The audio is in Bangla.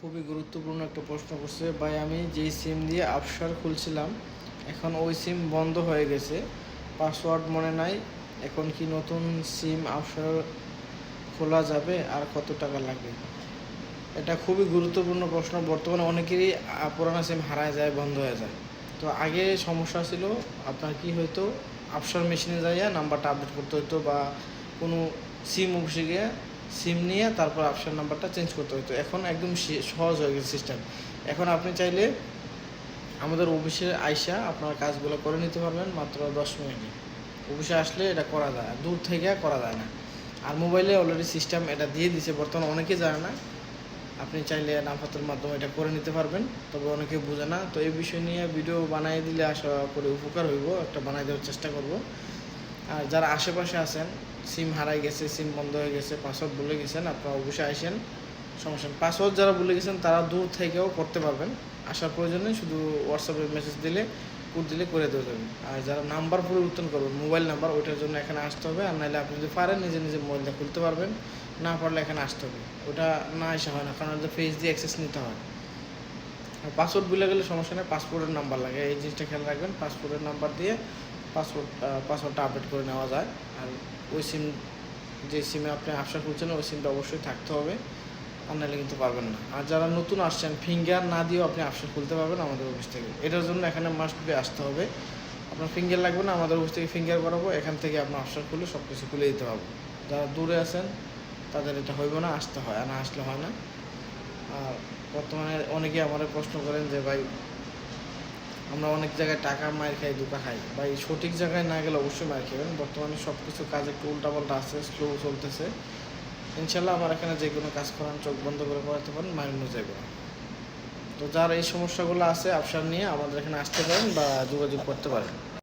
খুবই গুরুত্বপূর্ণ একটা প্রশ্ন করছে। ভাই, আমি যেই সিম দিয়ে আফসার খুলছিলাম, এখন ওই সিম বন্ধ হয়ে গেছে। পাসওয়ার্ড মনে নাই, এখন কি নতুন সিম আফসার খোলা যাবে আর কত টাকা লাগবে? এটা খুবই গুরুত্বপূর্ণ প্রশ্ন। বর্তমানে অনেকেরই পুরানো সিম হারায় যায়, বন্ধ হয়ে যায়। তো আগে সমস্যা ছিল, আপনার কি হয়তো আফসার মেশিনে যাইয়া নাম্বারটা আপডেট করতে হতো বা কোনো সিম অফিসে গিয়ে সিম নিয়ে তারপর আফসার নাম্বারটা চেঞ্জ করতে হতো এখন একদম সহজ হয়ে গেছে সিস্টেম এখন আপনি চাইলে আমাদের অফিসে আইসা আপনার কাজগুলো করে নিতে পারবেন মাত্র দশ মিনিটে। অফিসে আসলে এটা করা যায় দূর থেকে করা যায় না। আর মোবাইলে অলরেডি সিস্টেম এটা দিয়ে দিছে, বর্তমানে অনেকে জানে না। আপনি চাইলে নাফাতের মাধ্যমে এটা করে নিতে পারবেন, তবে অনেকে বোঝে না। তো এই বিষয় নিয়ে ভিডিও বানিয়ে দিলে আশা করি উপকার হইব, একটা বানাই দেওয়ার চেষ্টা করব। আর যারা আশেপাশে আছেন সিম হারাই গেছে সিম বন্ধ হয়ে গেছে পাসওয়ার্ড ভুলে গেছেন, আপনারা অবশ্যই আসেন, সমস্যা পাসওয়ার্ড যারা ভুলে গেছেন, তারা দূর থেকেও করতে পারবেন। আসার প্রয়োজনে শুধু হোয়াটসঅ্যাপে মেসেজ দিলে কোড দিলে করে দেওয়া যাবে আর যারা নাম্বার পরিবর্তন করবেন মোবাইল নাম্বার ওইটার জন্য এখানে আসতে হবে। আর নাহলে আপনি যদি পারেন, নিজে নিজে মোবাইলটা খুলতে পারবেন। না পারলে এখানে আসতে হবে। ওটা না আসা হয় না, কারণ ওটা ফেস দিয়ে অ্যাক্সেস নিতে হয়। আর পাসওয়ার্ড ভুলে গেলে সমস্যা নেই পাসপোর্টের নাম্বার লাগে। এই জিনিসটা খেয়াল রাখবেন পাসপোর্টের নাম্বার দিয়ে পাসওয়ার্ড পাসওয়ার্ডটা আপডেট করে নেওয়া যায়। আর ওই সিম যে সিমে আপনি আবসা করছেন ওই সিমটা অবশ্যই থাকতে হবে। আর কিন্তু পারবেন না। আর যারা নতুন আসছেন ফিঙ্গার না দিয়েও আপনি আবসা খুলতে পারবেন আমাদের অফিস থেকে। এটার জন্য এখানে মাস্ট বি আসতে হবে। আপনার ফিঙ্গার লাগবে না, আমাদের অফিস থেকে ফিঙ্গার করাবো। এখান থেকে আপনার আবসা খুলে সব কিছু খুলে দিতে পারব যারা দূরে আছেন, তাদের এটা হইব না, আসতে হয়, আর না আসলে হয় না। আর বর্তমানে অনেকে আমাদের প্রশ্ন করেন যে, ভাই আমরা অনেক জায়গায় টাকা মার খাই দুটা খাই। বা এই সঠিক জায়গায় না গেলে অবশ্যই মার খাবেন। বর্তমানে সব কিছু কাজ একটু উল্টাপাল্টা আছে স্লো চলতেছে। ইনশাল্লাহ আমার এখানে যে কোনো কাজ করান চোখ বন্ধ করে করাতে পারেন মায়ের যাবে। তো যার এই সমস্যাগুলো আছে আফসার নিয়ে আমাদের এখানে আসতে পারেন বা যোগাযোগ করতে পারেন।